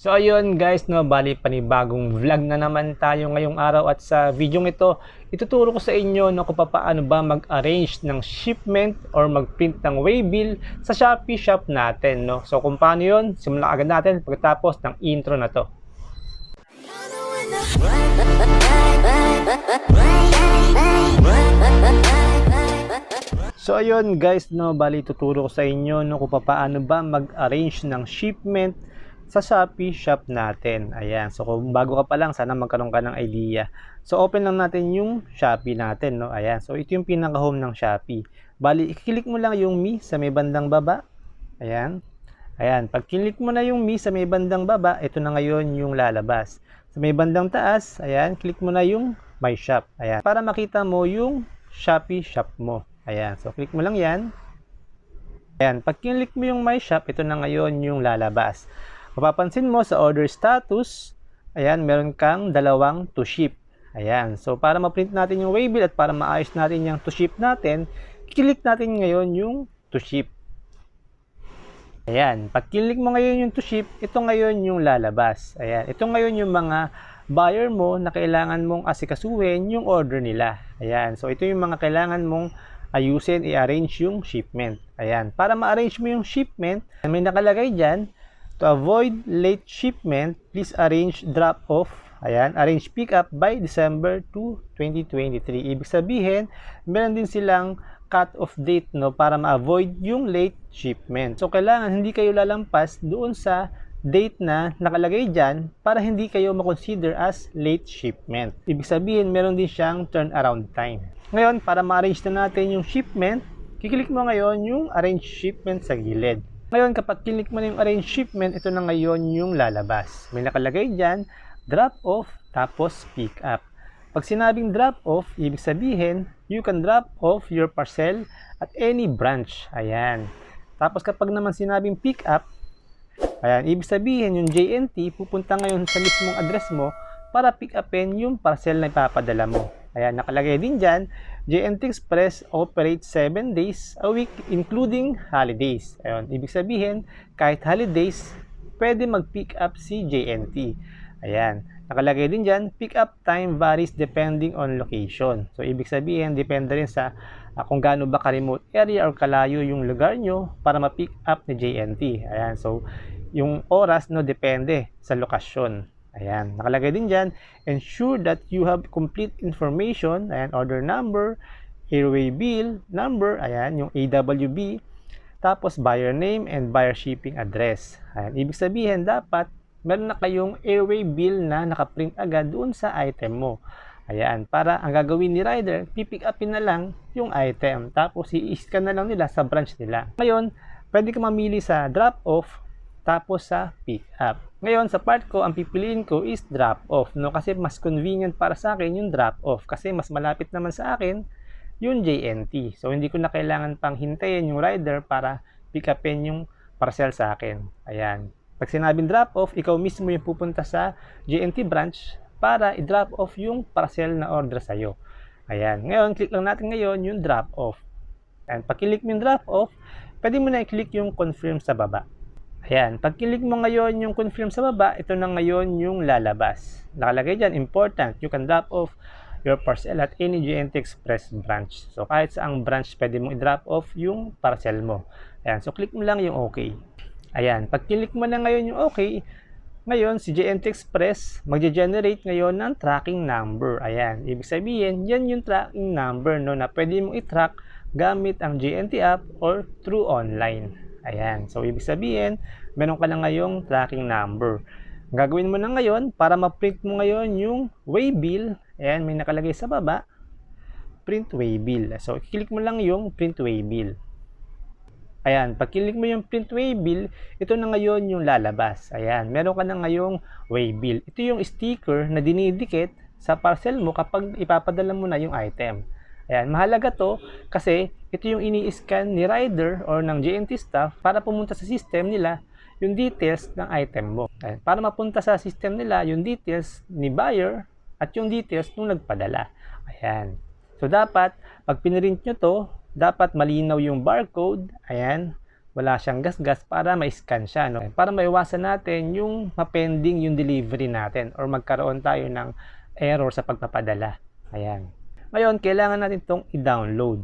So ayun guys, no, bali panibagong vlog na naman tayo ngayong araw at sa video ito, ituturo ko sa inyo no, kung paano ba mag-arrange ng shipment or mag-print ng waybill sa Shopee shop natin. No? So kung paano yun, simulan agad natin pagkatapos ng intro na to. So ayun guys, no, bali tuturo ko sa inyo no, kung paano ba mag-arrange ng shipment sa Shopee shop natin. Ayan. So kung bago ka pa lang, sana magkaroon ka ng idea. So open lang natin yung Shopee natin, no. Ayan. So ito yung pinaka-home ng Shopee. Bali, i-click mo lang yung me sa may bandang baba. Ayan. Ayan. Pag click mo na yung me sa may bandang baba, ito na ngayon yung lalabas. Sa may bandang taas, ayan, click mo na yung my shop. Ayan. Para makita mo yung Shopee shop mo. Ayan. So click mo lang yan. Ayan. Pag click mo yung my shop, ito na ngayon yung lalabas. Mapapansin mo sa order status, ayan, meron kang dalawang to ship. Ayan. So, para ma-print natin yung waybill at para maayos natin yung to ship natin, click natin ngayon yung to ship. Ayan. Pag click mo ngayon yung to ship, ito ngayon yung lalabas. Ayan. Ito ngayon yung mga buyer mo na kailangan mong asikasuhin yung order nila. Ayan. So, ito yung mga kailangan mong ayusin, i-arrange yung shipment. Ayan. Para ma-arrange mo yung shipment, may nakalagay dyan, To avoid late shipment, please arrange drop-off. Ayan, arrange pick-up by December 2, 2023. Ibig sabihin, meron din silang cut-off date no para ma-avoid yung late shipment. So kailangan hindi kayo lalampas doon sa date na nakalagay dyan para hindi kayo makonsider as late shipment. Ibig sabihin, meron din siyang turnaround time. Ngayon, para ma-arrange na natin yung shipment, kiklik mo ngayon yung arrange shipment sa gilid. Ngayon, kapag click mo na yung arrange shipment, ito na ngayon yung lalabas. May nakalagay dyan, drop off, tapos pick up. Pag sinabing drop off, ibig sabihin, you can drop off your parcel at any branch. Ayan. Tapos kapag naman sinabing pick up, ayan, ibig sabihin yung JNT pupunta ngayon sa mismong address mo para pick upin yung parcel na ipapadala mo. Ayan, nakalagay din dyan, JNT Express operates 7 days a week including holidays. Ayun, ibig sabihin, kahit holidays, pwede mag-pick up si JNT. Ayan, nakalagay din dyan, pick up time varies depending on location. So, ibig sabihin, depende rin sa uh, kung gaano ba ka-remote area or kalayo yung lugar nyo para ma-pick up ni JNT. Ayan, so, yung oras, no, depende sa lokasyon. Ayan, nakalagay din dyan, ensure that you have complete information, ayan, order number, airway bill, number, ayan, yung AWB, tapos buyer name and buyer shipping address. Ayan, ibig sabihin, dapat meron na kayong airway bill na nakaprint agad doon sa item mo. Ayan, para ang gagawin ni rider, pipick upin na lang yung item, tapos i-scan na lang nila sa branch nila. Ngayon, pwede ka mamili sa drop-off, tapos sa pick up. Ngayon, sa part ko, ang pipiliin ko is drop-off, no? Kasi mas convenient para sa akin yung drop-off. Kasi mas malapit naman sa akin yung JNT. So, hindi ko na kailangan pang hintayin yung rider para pick upin yung parcel sa akin. Ayan. Pag sinabing drop-off, ikaw mismo yung pupunta sa JNT branch para i-drop off yung parcel na order sa'yo. Ayan. Ngayon, click lang natin ngayon yung drop-off. And pag click mo yung drop-off, pwede mo na i-click yung confirm sa baba. Ayan, pag kilik mo ngayon yung confirm sa baba, ito na ngayon yung lalabas. Nakalagay dyan, important, you can drop off your parcel at any GNT Express branch. So, kahit saang branch, pwede mong i-drop off yung parcel mo. Ayan, so click mo lang yung OK. Ayan, pag click mo na ngayon yung OK, ngayon, si GNT Express, magge-generate ngayon ng tracking number. Ayan, ibig sabihin, yan yung tracking number no, na pwede mong i-track gamit ang GNT app or through online. Ayan. So, ibig sabihin, meron ka na ngayong tracking number. Gagawin mo na ngayon, para ma-print mo ngayon yung waybill, ayan, may nakalagay sa baba, print waybill. So, click mo lang yung print waybill. Ayan, pag click mo yung print waybill, ito na ngayon yung lalabas. Ayan, meron ka na ngayong waybill. Ito yung sticker na dinidikit sa parcel mo kapag ipapadala mo na yung item. Ayan, mahalaga to kasi ito yung ini-scan ni rider or ng JNT staff para pumunta sa system nila yung details ng item mo. Ayan, para mapunta sa system nila yung details ni buyer at yung details nung nagpadala. Ayan. So dapat pag pinrint nyo to, dapat malinaw yung barcode. Ayan. wala siyang gasgas para ma-scan siya. No? Para maiwasan natin yung mapending yung delivery natin or magkaroon tayo ng error sa pagpapadala. Ayan. Ngayon, kailangan natin itong i-download.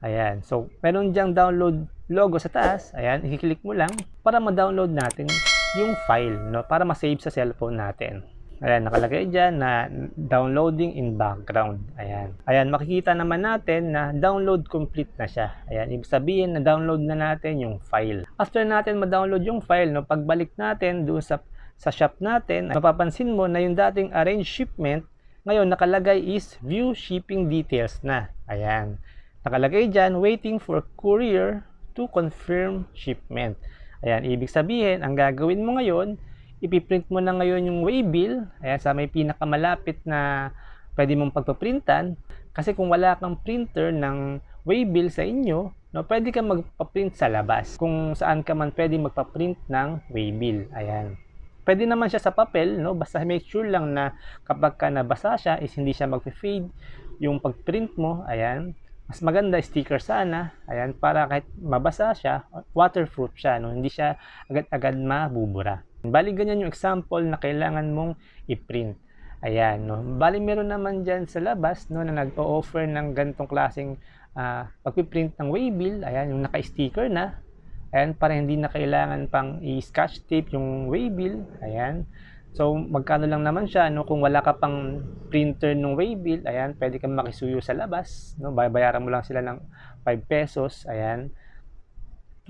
Ayan. So, meron diyang download logo sa taas. Ayan. I-click mo lang para ma-download natin yung file. No? Para ma-save sa cellphone natin. Ayan, nakalagay dyan na downloading in background. Ayan. Ayan, makikita naman natin na download complete na siya. Ayan, ibig sabihin na download na natin yung file. After natin ma-download yung file, no, pagbalik natin doon sa, sa shop natin, mapapansin mo na yung dating arrange shipment, ngayon nakalagay is view shipping details na. Ayan. Nakalagay dyan, waiting for courier to confirm shipment. Ayan, ibig sabihin, ang gagawin mo ngayon, ipiprint mo na ngayon yung waybill, ayan, sa may pinakamalapit na pwede mong pagpaprintan. Kasi kung wala kang printer ng waybill sa inyo, no, pwede kang magpaprint sa labas. Kung saan ka man pwede magpaprint ng waybill. Ayan. Pwede naman siya sa papel, no? Basta make sure lang na kapag ka nabasa siya is hindi siya mag-fade yung pag-print mo. Ayan. Mas maganda sticker sana. Ayan, para kahit mabasa siya, waterproof siya, no? Hindi siya agad-agad mabubura. Bali ganyan yung example na kailangan mong i-print. Ayan, no. Bali meron naman diyan sa labas no na nag-o-offer ng ganitong klaseng uh, pagpiprint ng waybill. Ayan, yung naka-sticker na. Ayan, para hindi na kailangan pang i-scotch tape yung waybill. Ayan. So, magkano lang naman siya, no? Kung wala ka pang printer ng waybill, ayan, pwede kang makisuyo sa labas, no? Bayaran mo lang sila ng 5 pesos, ayan.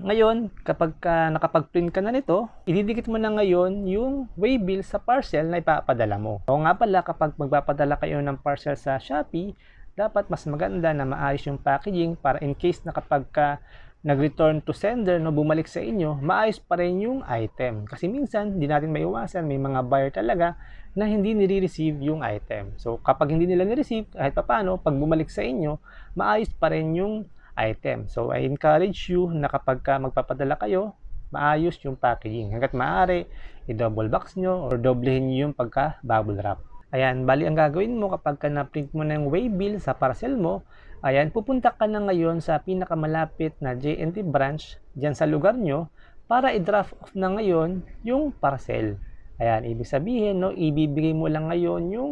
Ngayon, kapag ka nakapag-print ka na nito, ididikit mo na ngayon yung waybill sa parcel na ipapadala mo. O nga pala, kapag magpapadala kayo ng parcel sa Shopee, dapat mas maganda na maayos yung packaging para in case na kapag ka nag-return to sender, no, bumalik sa inyo, maayos pa rin yung item. Kasi minsan, hindi natin maiwasan, may mga buyer talaga na hindi nire-receive yung item. So, kapag hindi nila ni-receive, kahit papano, pag bumalik sa inyo, maayos pa rin yung item. So, I encourage you na kapag ka magpapadala kayo, maayos yung packaging. Hanggat maaari, i-double box nyo or doblehin nyo yung pagka-bubble wrap. Ayan, bali ang gagawin mo kapag ka na-print mo na yung waybill sa parcel mo, ayan, pupunta ka na ngayon sa pinakamalapit na JNT branch dyan sa lugar nyo para i-draft off na ngayon yung parcel. Ayan, ibig sabihin, no, ibibigay mo lang ngayon yung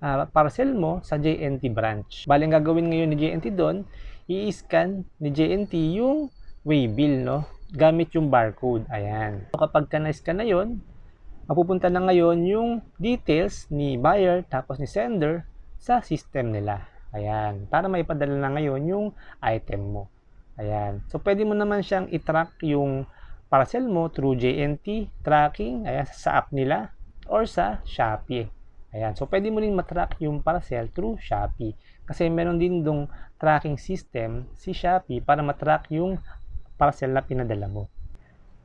uh, parcel mo sa JNT branch. Bali ang gagawin ngayon ni JNT doon, i-scan ni JNT yung waybill, no? Gamit yung barcode. Ayan. So, kapag ka-na-scan na yun, mapupunta na ngayon yung details ni buyer tapos ni sender sa system nila. Ayan. Para maipadala na ngayon yung item mo. Ayan. So, pwede mo naman siyang i-track yung parcel mo through JNT tracking ayan, sa app nila or sa Shopee. Ayan. So, pwede mo rin matrack yung parcel through Shopee. Kasi meron din dong tracking system si Shopee para matrack yung parcel na pinadala mo.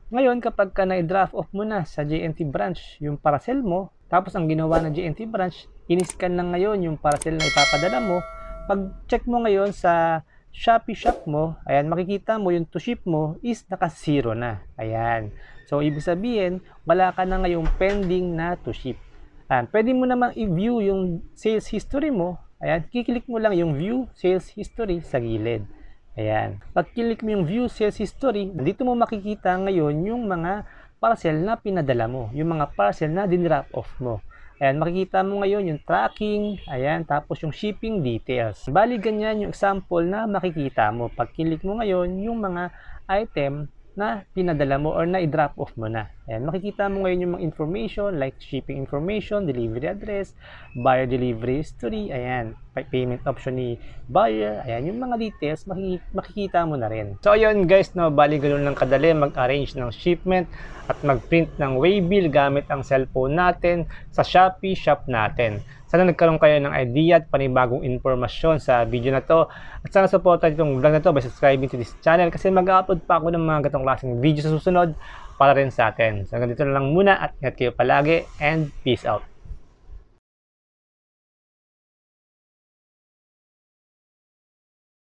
Ngayon, kapag ka na-draft off mo na sa JNT branch yung parcel mo, tapos ang ginawa ng JNT branch, in-scan na ngayon yung parcel na ipapadala mo, pag-check mo ngayon sa Shopee shop mo, ayan, makikita mo yung to ship mo is naka-zero na. Ayan. So, ibig sabihin, wala ka na ngayong pending na to ship. Ayan, pwede mo namang i-view yung sales history mo Ayan, kiklik mo lang yung view sales history sa gilid. Ayan. Pag click mo yung view sales history, dito mo makikita ngayon yung mga parcel na pinadala mo, yung mga parcel na din-wrap off mo. Ayan, makikita mo ngayon yung tracking, ayan, tapos yung shipping details. Bali, ganyan yung example na makikita mo. Pag click mo ngayon yung mga item na pinadala mo or na i-drop off mo na. Ayan, makikita mo ngayon yung mga information like shipping information, delivery address, buyer delivery history, ayan, payment option ni buyer, ayan, yung mga details makikita mo na rin. So ayun guys, no, bali ganun lang kadali mag-arrange ng shipment at mag-print ng waybill gamit ang cellphone natin sa Shopee shop natin. Sana nagkaroon kayo ng idea at panibagong informasyon sa video na to. At sana supportan itong vlog na to by subscribing to this channel kasi mag-upload pa ako ng mga gatong klaseng video sa susunod para rin sa atin. So hanggang dito na lang muna at ingat kayo palagi and peace out.